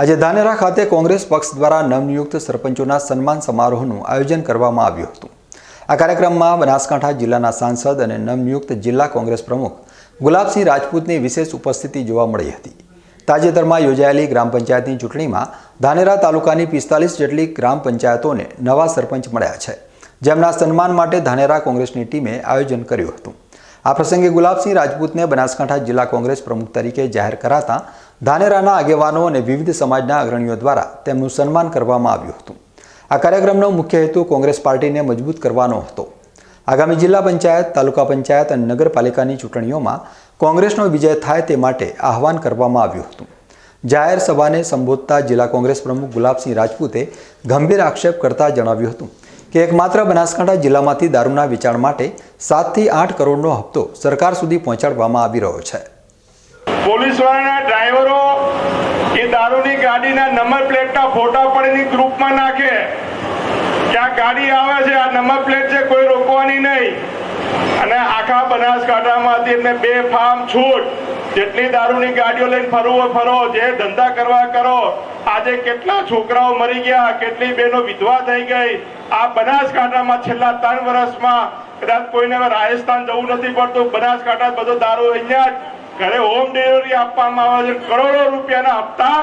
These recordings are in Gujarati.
આજે ધાનેરા ખાતે કોંગ્રેસ પક્ષ દ્વારા નવનિયુક્ત સરપંચોના સન્માન સમારોહનું આયોજન કરવામાં આવ્યું હતું. આ કાર્યક્રમમાં બનાસકાંઠા જિલ્લાના સાંસદ અને નવનિયુક્ત જિલ્લા કોંગ્રેસ પ્રમુખ ગુલાબસિંહ રાજપૂતની વિશેષ ઉપસ્થિતિ જોવા મળી હતી. તાજેતરમાં યોજાયેલી ગ્રામ પંચાયતની ચૂંટણીમાં ધાનેરા તાલુકાની પિસ્તાલીસ જેટલી ગ્રામ પંચાયતોને નવા સરપંચ મળ્યા છે. જેમના સન્માન માટે ધાનેરા કોંગ્રેસની ટીમે આયોજન કર્યું હતું. આ પ્રસંગે ગુલાબસિંહ રાજપૂતને બનાસકાંઠા જિલ્લા કોંગ્રેસ પ્રમુખ તરીકે જાહેર કરાતા ધાનેરાના આગેવાનો અને વિવિધ સમાજના અગ્રણીઓ દ્વારા તેમનું સન્માન કરવામાં આવ્યું હતું. આ કાર્યક્રમનો મુખ્ય હેતુ કોંગ્રેસ પાર્ટીને મજબૂત કરવાનો હતો. આગામી જિલ્લા પંચાયત, તાલુકા પંચાયત અને નગરપાલિકાની ચૂંટણીઓમાં કોંગ્રેસનો વિજય થાય તે માટે આહવાન કરવામાં આવ્યું હતું. જાહેર સભાને સંબોધતા જિલ્લા કોંગ્રેસ પ્રમુખ ગુલાબસિંહ રાજપૂતે ગંભીર આક્ષેપ કરતા જણાવ્યું હતું. કે એકમાત્ર બનાસકાંઠા જિલ્લામાંથી દારૂના વેચાણ માટે સાતથી આઠ કરોડનો હપ્તો સરકાર સુધી પહોંચાડવામાં આવી રહ્યો છે. પોલીસ વાળાના ડ્રાઈવરો એ દારૂની ગાડીના નંબર પ્લેટના ફોટા પણ એની ગ્રુપમાં નાખે. કે ગાડી આવે છે, આ નંબર પ્લેટ છે, કોઈ રોકવાની નહીં. અને આખા બનાસકાંઠામાંથી એમને બે ફાર્મ છૂટ. જેટલી દારૂની ગાડીઓ લઈને ફરવો ફરો, જે ધંધા કરવા કરો. આજે કેટલા છોકરાઓ મરી ગયા, કેટલી બહેનો વિધવા થઈ ગઈ. આ બનાસકાંઠામાં છેલ્લા ત્રણ વર્ષમાં કદાચ કોઈને રાજસ્થાન જવું નથી પડતું. બનાસકાંઠા બધો દારૂ અહીંયા જ ઘરે હોમ ડિલિવરી આપવામાં આવે છે. કરોડો રૂપિયાના હપ્તા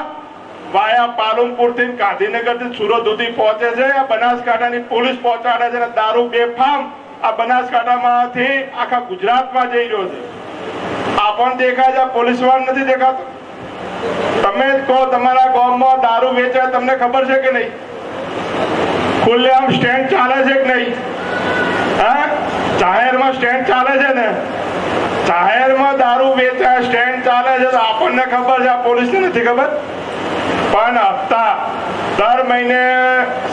વાયા પાલનપુરથી ગાંધીનગરથી સુરત સુધી પહોંચે છે. આ બનાસકાંઠાની પોલીસ પહોંચાડે છે દારૂ બેફામ આ બનાસકાંઠામાંથી આખા ગુજરાતમાં જઈ રહ્યો છે. આ પણ દેખાય છે. પોલીસ નથી દેખાતો? તમે કહો, તમારા ગામમાં દારૂ વેચાય, તમને ખબર છે કે નહીં? ખુલ્લેઆમ સ્ટેન્ડ ચાલે છે કે નહીં? હા? જાહેરમાં સ્ટેન્ડ ચાલે છે ને? જાહેરમાં દારૂ વેચાય સ્ટેન્ડ ચાલે છે તો આપણને ખબર છે, આ પોલીસને નથી ખબર? પણ હપ્તા, દર મહિને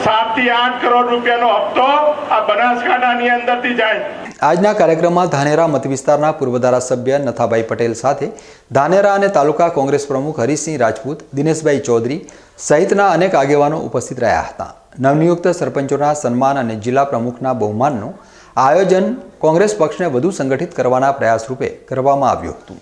સાતથી આઠ કરોડ રૂપિયાનો હપ્તો આ બનાસકાંઠાની અંદરથી જાય. આજના કાર્યક્રમમાં ધાનેરા મત વિસ્તારના પૂર્વ ધારાસભ્ય નથાભાઈ પટેલ સાથે ધાનેરા અને તાલુકા કોંગ્રેસ પ્રમુખ હરીસિંહ રાજપૂત, દિનેશભાઈ ચૌધરી સહિતના અનેક આગેવાનો ઉપસ્થિત રહ્યા હતા. નવનિયુક્ત સરપંચોના સન્માન અને જિલ્લા પ્રમુખના બહુમાનનું આયોજન કોંગ્રેસ પક્ષને વધુ સંગઠિત કરવાના પ્રયાસ રૂપે કરવામાં આવ્યું હતું.